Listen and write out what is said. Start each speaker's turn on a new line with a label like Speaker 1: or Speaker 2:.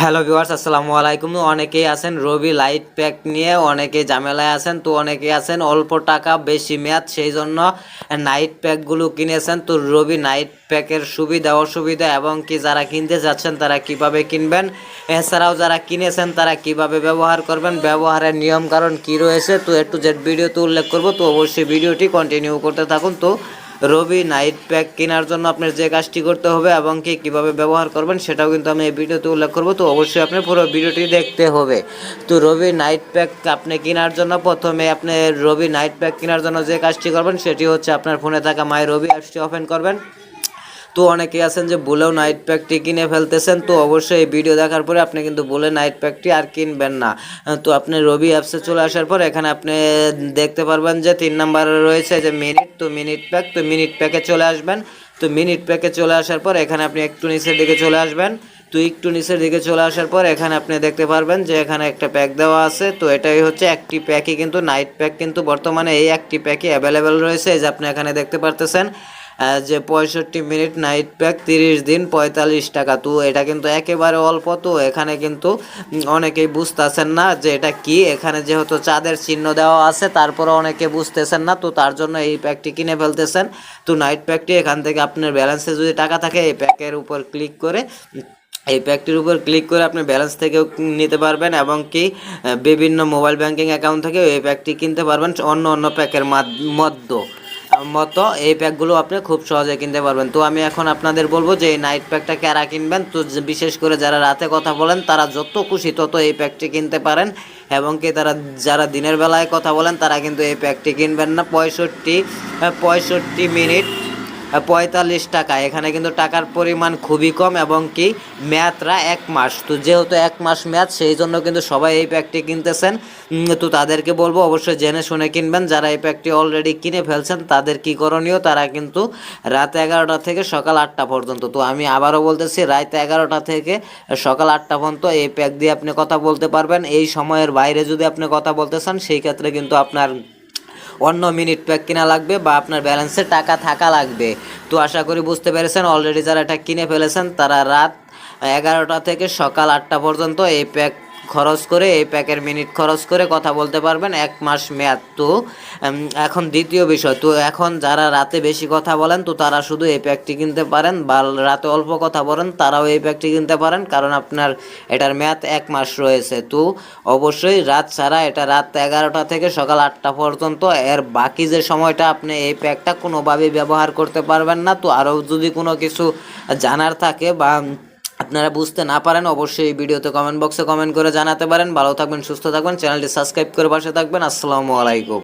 Speaker 1: Hello viewers আসসালামু আলাইকুম। অনেকেই আছেন রবি লাইট প্যাক নিয়ে, অনেকেই ঝামেলায় আছেন, তো অনেকেই আছেন অল্প টাকা বেশি মেয়াদ, সেই জন্য নাইট প্যাকগুলো কিনেছেন। তো রবি নাইট প্যাকের সুবিধা, অসুবিধা এবং কি যারা কিনতে যাচ্ছেন, তারা কীভাবে কিনবেন? এছাড়াও যারা কিনেছেন, তারা কীভাবে ব্যবহার করবেন? ব্যবহারের নিয়ম কারণ কি রয়েছে? তো একটু জেড ভিডিওতে উল্লেখ করব, তো অবশ্যই ভিডিওটি কন্টিনিউ করতে থাকুন। তো রবি নাইট প্যাক কেনার জন্য আপনার যে কাজটি করতে হবে এবং কি কীভাবে ব্যবহার করবেন সেটাও কিন্তু আমি এই ভিডিওতে উল্লেখ করব। তো অবশ্যই আপনি পুরো ভিডিওটি দেখতে হবে। তো রবি নাইট প্যাক আপনি কেনার জন্য প্রথমে আপনি রবি নাইট প্যাক কেনার জন্য যে কাজটি করবেন সেটি হচ্ছে আপনার ফোনে থাকা মাই রবি অ্যাপসটি ওপেন করবেন। তো অনেকে আছেন যে ভুলেও নাইট প্যাকটি কিনে ফেলতেছেন, তো অবশ্যই এই ভিডিও দেখার পরে আপনি কিন্তু ভুলে নাইট প্যাকটি আর কিনবেন না। তো আপনি রবি অ্যাপসে চলে আসার পর এখানে আপনি দেখতে পারবেন যে তিন নাম্বারে রয়েছে যে মিনিট তো মিনিট প্যাক তো মিনিট প্যাকে চলে আসবেন। তো মিনিট প্যাকে চলে আসার পর এখানে আপনি একটু নিচের দিকে চলে আসবেন। তো একটু নিচের দিকে চলে আসার পর এখানে আপনি দেখতে পারবেন যে এখানে একটা প্যাক দেওয়া আছে। তো এটাই হচ্ছে একটি প্যাকই কিন্তু নাইট প্যাক কিন্তু বর্তমানে এই একটি প্যাকই অ্যাভেলেবেল রয়েছে। যে আপনি এখানে দেখতে পারতেছেন যে পঁয়ষট্টি মিনিট নাইট প্যাক তিরিশ দিন, পঁয়তাল্লিশ টাকা। তো এটা কিন্তু একেবারে অল্প। তো এখানে কিন্তু অনেকেই বুঝতেছেন না যে এটা কি। এখানে যেহেতু চাঁদের চিহ্ন দেওয়া আছে, তারপরে অনেকে বুঝতেছেন না। তো তার জন্য এই প্যাকটি কিনে ফেলতেছেন। তো নাইট প্যাকটি এখান থেকে আপনার ব্যালেন্সে যদি টাকা থাকে, এই প্যাকের উপর ক্লিক করে, এই প্যাকটির উপর ক্লিক করে আপনি ব্যালেন্স থেকেও নিতে পারবেন এবং কি বিভিন্ন মোবাইল ব্যাংকিং অ্যাকাউন্ট থেকেও এই প্যাকটি কিনতে পারবেন। অন্য অন্য প্যাকের মধ্য মতো এই প্যাকগুলো আপনি খুব সহজে কিনতে পারবেন। তো আমি এখন আপনাদের বলব যে এই নাইট প্যাকটা কারা কিনবেন? তো বিশেষ করে যারা রাতে কথা বলেন, তারা যত খুশি তত এই প্যাকটি কিনতে পারেন এবং কি তারা যারা দিনের বেলায় কথা বলেন, তারা কিন্তু এই প্যাকটি কিনবেন না। পঁয়ষট্টি পঁয়ষট্টি মিনিট পঁয়তাল্লিশ টাকা। এখানে কিন্তু টাকার পরিমাণ খুবই কম এবং কি ম্যাথরা এক মাস। তো যেহেতু এক মাস ম্যাথ, সেই জন্য কিন্তু সবাই এই প্যাকটি কিনতেছেন। তো তাদেরকে বলব, অবশ্যই জেনে শুনে কিনবেন। যারা এই প্যাকটি অলরেডি কিনে ফেলছেন, তাদের কি করণীয়? তারা কিন্তু রাত এগারোটা থেকে সকাল আটটা পর্যন্ত। তো আমি আবারও বলতেছি, রাত এগারোটা থেকে সকাল আটটা পর্যন্ত এই প্যাক দিয়ে আপনি কথা বলতে পারবেন। এই সময়ের বাইরে যদি আপনি কথা বলতে চান, সেই ক্ষেত্রে কিন্তু আপনার অন্য মিনিট প্যাক কিনা লাগবে বা আপনার ব্যালেন্সে টাকা থাকা লাগবে। তো আশা করি বুঝতে পেরেছেন অলরেডি যারা এটা কিনে ফেলেছেন, তারা রাত এগারোটা থেকে সকাল আটটা পর্যন্ত এই প্যাক খরচ করে, এই প্যাকের মিনিট খরচ করে কথা বলতে পারবেন, এক মাস মেয়াদ। তো এখন দ্বিতীয় বিষয়, তো এখন যারা রাতে বেশি কথা বলেন, তো তারা শুধু এই প্যাকটি কিনতে পারেন বা রাতে অল্প কথা বলেন, তারাও এই প্যাকটি কিনতে পারেন, কারণ আপনার এটার মেয়াদ এক মাস রয়েছে। তো, অবশ্যই রাত ছাড়া, এটা রাত এগারোটা থেকে সকাল আটটা পর্যন্ত, এর বাকি যে সময়টা আপনি এই প্যাকটা কোনোভাবেই ব্যবহার করতে পারবেন না। তো আরও যদি কোনো কিছু জানার থাকে বা আপনারা বুঝতে না পারেন অবশ্যই এই ভিডিওতে কমেন্ট বক্সে কমেন্ট করে জানাতে পারেন। ভালো থাকবেন, সুস্থ থাকবেন, চ্যানেলটি সাবস্ক্রাইব করে পাশে থাকবেন। আসসালামু আলাইকুম।